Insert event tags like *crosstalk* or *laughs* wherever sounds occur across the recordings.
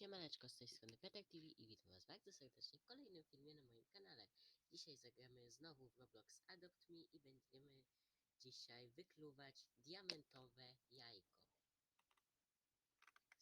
Siemaneczko, z tej strony Petek TV i witam was bardzo serdecznie w kolejnym filmie na moim kanale. Dzisiaj zagramy znowu w Roblox Adopt Me i będziemy dzisiaj wykluwać diamentowe jajko.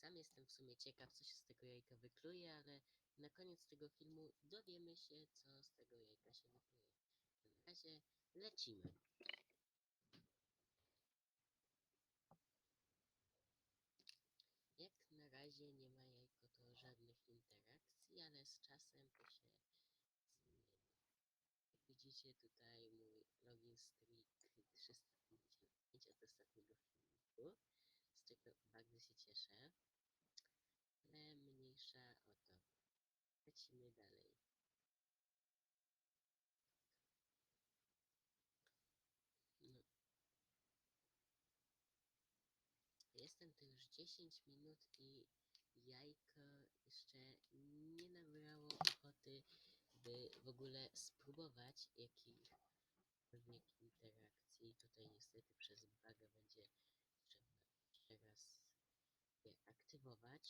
Sam jestem w sumie ciekaw, co się z tego jajka wykluje, ale na koniec tego filmu dowiemy się, co z tego jajka się wykluje. Na razie lecimy. Jak na razie nie ma jajko to żadnych ale z czasem to się zmieni. Jak widzicie tutaj mój login streak 355 od ostatniego filmiku, z czego bardzo się cieszę. Ale mniejsza o to. Lecimy dalej. No. Jestem tu już 10 minut i jajko jeszcze nie nabrało ochoty, by w ogóle spróbować jakichkolwiek interakcji. Tutaj niestety przez buga będzie trzeba jeszcze raz je aktywować,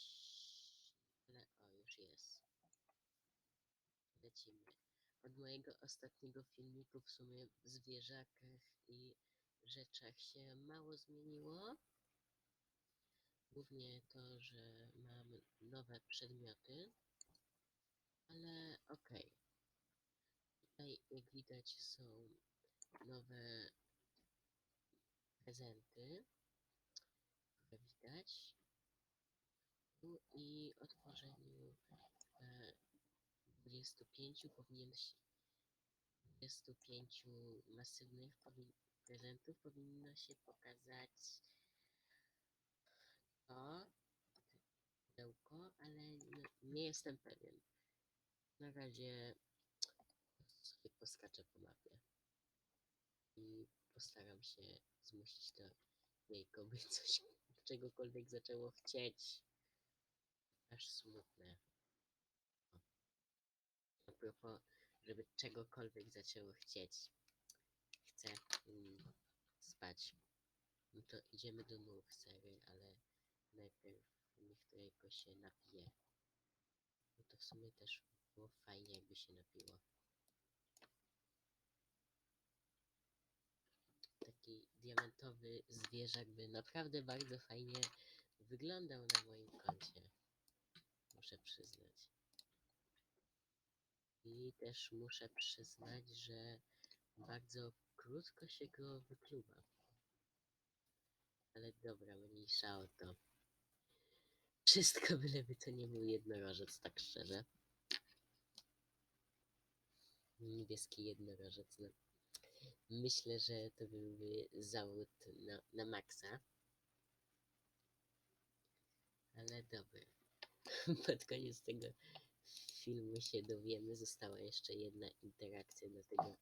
ale o, już jest. Lecimy. Od mojego ostatniego filmiku w sumie w zwierzakach i rzeczach się mało zmieniło. Głównie to, że mam nowe przedmioty, ale okej. Tutaj, jak widać, są nowe prezenty, które widać. Tu i o tworzeniu e, 25 powinien się 25 masywnych prezentów powinno się pokazać to pudełko, ale nie, jestem pewien. Na razie sobie poskaczę po mapie i postaram się zmusić to jajko, by coś *laughs* czegokolwiek zaczęło chcieć. Aż smutne. A propos, żeby czegokolwiek zaczęło chcieć. Chcę mm, spać. No to idziemy do nów sery, ale najpierw niech to jajko się napije. No to w sumie też było fajnie, jakby się napiło. Taki diamentowy zwierzak by naprawdę bardzo fajnie wyglądał na moim koncie. Muszę przyznać. I też muszę przyznać, że bardzo krótko się go wykluwa. Ale dobra, mniejsza o to. Wszystko *laughs* byleby to nie był jednorożec, tak szczerze. Niebieski jednorożec. No. Myślę, że to byłby zawód na, na maksa. Ale dobra. *laughs* Pod koniec tego filmu się dowiemy. Została jeszcze jedna interakcja do tego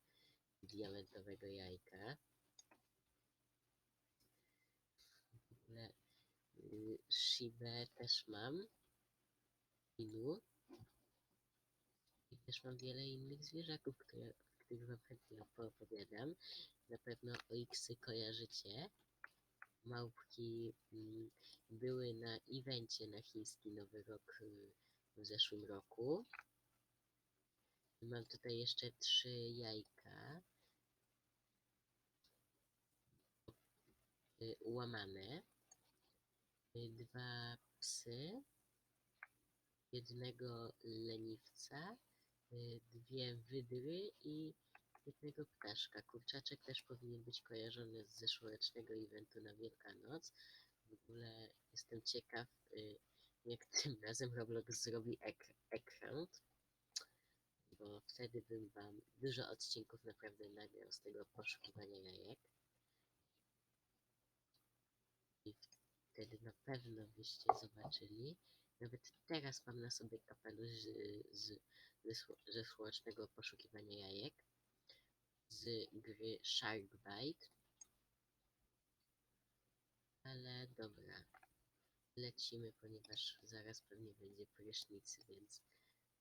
diamentowego jajka. W ogóle y, Shibę też mam. Inu. I też mam wiele innych zwierzaków, które, o których wam chętnie poopowiadam. Na pewno Oiksy kojarzycie. Małpki mm, były na evencie na chiński Nowy Rok y, w zeszłym roku. Mam tutaj jeszcze trzy jajka. y, łamane, dwa psy, jednego leniwca, y, dwie wydry i jednego ptaszka. Kurczaczek też powinien być kojarzony z zeszłorocznego eventu na Wielkanoc. W ogóle jestem ciekaw, y, jak tym razem Roblox zrobi ek ekran, bo wtedy bym wam dużo odcinków naprawdę nagrał z tego poszukiwania jajek. i wtedy na pewno byście zobaczyli. Nawet teraz mam na sobie kapelusz z, z, ze sło- ze słonecznego poszukiwania jajek z gry Sharkbite. Ale dobra, lecimy, ponieważ zaraz pewnie będzie prysznic, więc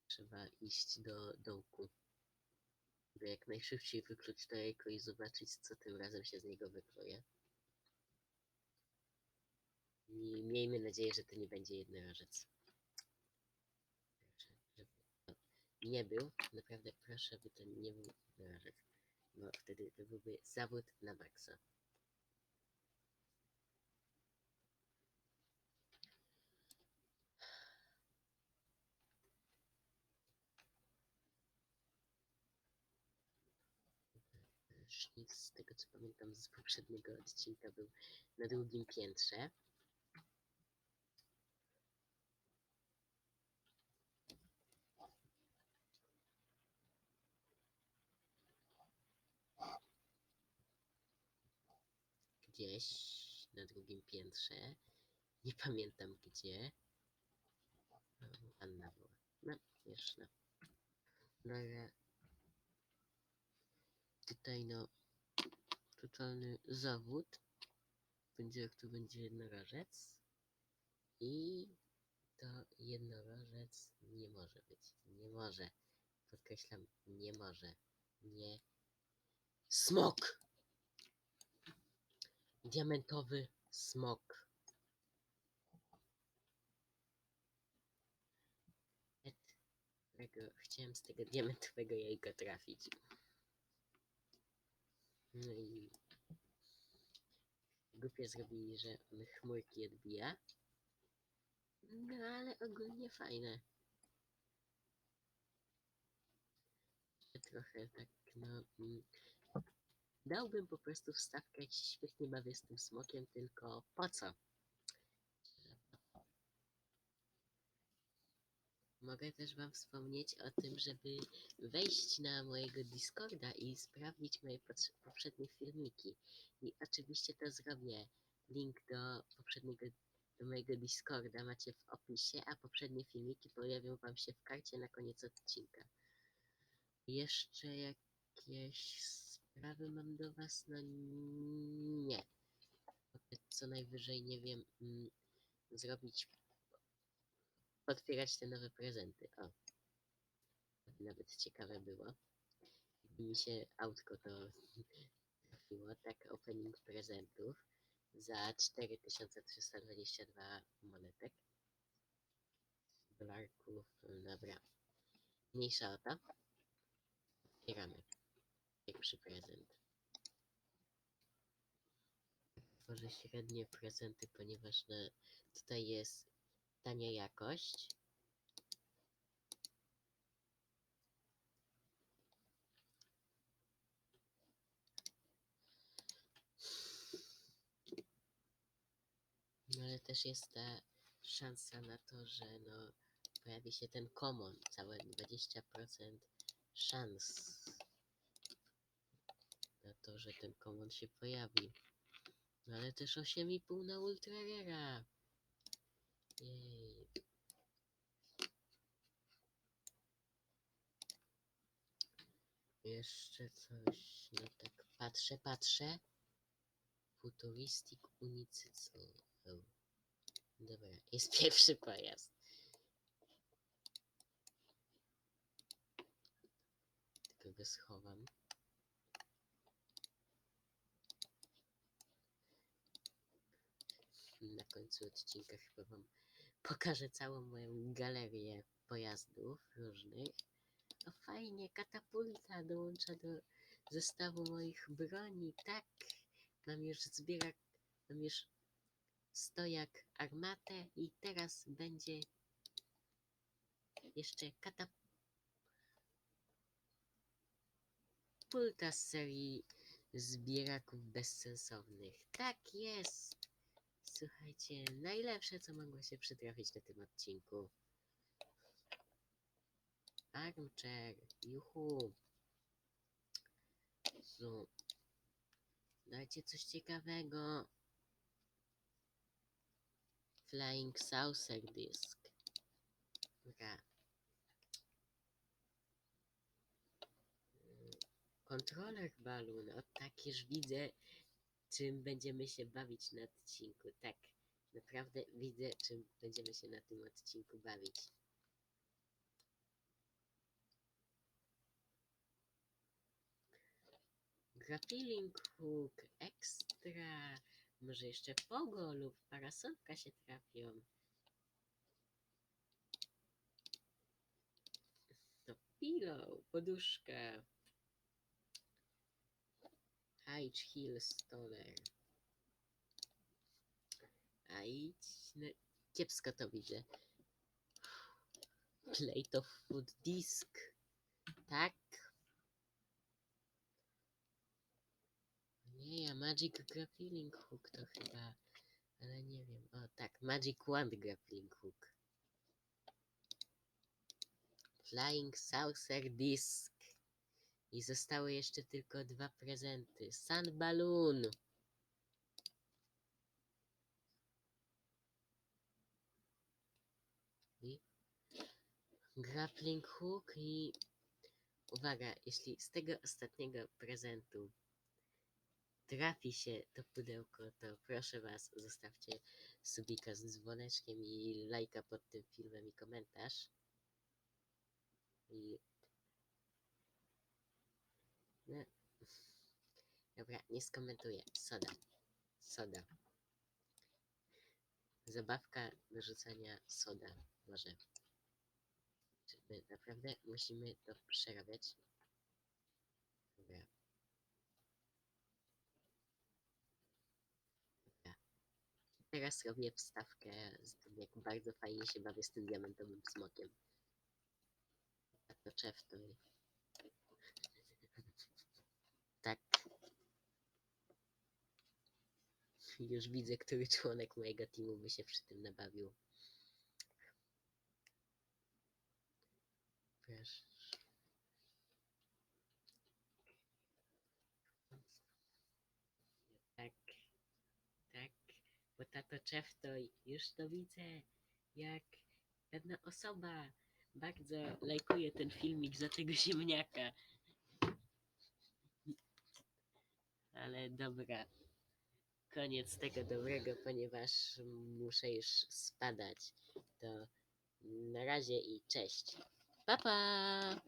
trzeba iść do dołku. By jak najszybciej wykluć to jajko i zobaczyć, co tym razem się z niego wykluje. I miejmy nadzieję, że to nie będzie jednorożec. nie był. Naprawdę proszę, by to nie był narażek, bo wtedy to byłby zawód na maksa. Z tego co pamiętam z poprzedniego odcinka, był na drugim piętrze. Gdzieś na drugim piętrze. Nie pamiętam gdzie. No, Anna była. No, wiesz, no. No ale tutaj no totalny zawód. Będzie tu będzie jednorożec. I to jednorożec nie może być. Nie może. Podkreślam, nie może. Nie. Smok! Diamentowy smok. Chciałem z tego diamentowego jajka trafić. No i głupio zrobili, że on chmurki odbija. No ale ogólnie fajne. Trochę tak, no... Dałbym po prostu wstawkę, jak się świetnie bawię z tym smokiem, tylko po co? Mogę też wam wspomnieć o tym, żeby wejść na mojego Discorda i sprawdzić moje poprzednie filmiki. I oczywiście to zrobię. Link do poprzedniego, do mojego Discorda macie w opisie, a poprzednie filmiki pojawią wam się w karcie na koniec odcinka. Jeszcze jakieś sprawy mam do was? No nie. Co najwyżej, nie wiem, mm, zrobić otwierać te nowe prezenty. O. Nawet ciekawe było. Gdyby mi się autko to trafiło, tak opening prezentów za 4322 monetek. Dolarków, dobra. Mniejsza o to. Otwieramy. Pierwszy prezent. Tworzę średnie prezenty, ponieważ no, tutaj jest tania jakość. No ale też jest ta szansa na to, że no pojawi się ten common, całe 20% szans na to, że ten common się pojawi. No ale też 8,5 na ultra rara. Jej. Jeszcze coś, no tak patrzę, patrzę. Futuristic Unicycle. Dobra, jest *laughs* pierwszy pojazd. Tylko go schowam. Na końcu odcinka chyba wam pokażę całą moją galerię pojazdów różnych. O fajnie, katapulta dołącza do zestawu moich broni, tak. Mam już zbierak, mam już stojak armatę i teraz będzie jeszcze katapulta z serii zbieraków bezsensownych. Tak jest! Słuchajcie, najlepsze co mogło się przytrafić na tym odcinku. Armchair, juhu. Su. Dajcie coś ciekawego. Flying Saucer Disc. Dobra. Kontroler balun. O tak już widzę, czym będziemy się bawić na odcinku. Tak, naprawdę widzę, czym będziemy się na tym odcinku bawić. Grappling hook, ekstra. Może jeszcze pogo lub parasolka się trafią. No, pillow, poduszkę. High Hill Stoller. A no, kiepsko to widzę. Plate of food disk. Tak. Nie, ja Magic Grappling Hook to chyba, ale nie wiem. O tak, Magic Wand Grappling Hook. Flying Saucer Disc. I zostały jeszcze tylko dwa prezenty. Sun Balloon. I grappling hook i uwaga, jeśli z tego ostatniego prezentu trafi się to pudełko, to proszę was, zostawcie subika z dzwoneczkiem i lajka pod tym filmem i komentarz. I no. *laughs* Dobra, nie skomentuję. Soda. Soda. Zabawka do rzucania soda. Może. Czy my naprawdę musimy to przerabiać? Dobra. Teraz robię wstawkę z tym, jak bardzo fajnie się bawię z tym diamentowym smokiem. A to czeftuj. Tak. Już widzę, który członek mojego teamu by się przy tym nabawił. Proszę. Tak, tak, bo tato Czeftoj, już to widzę, jak pewna osoba bardzo lajkuje ten filmik za tego ziemniaka. Ale dobra. Koniec tego dobrego, ponieważ muszę już spadać. To na razie i cześć. Pa pa!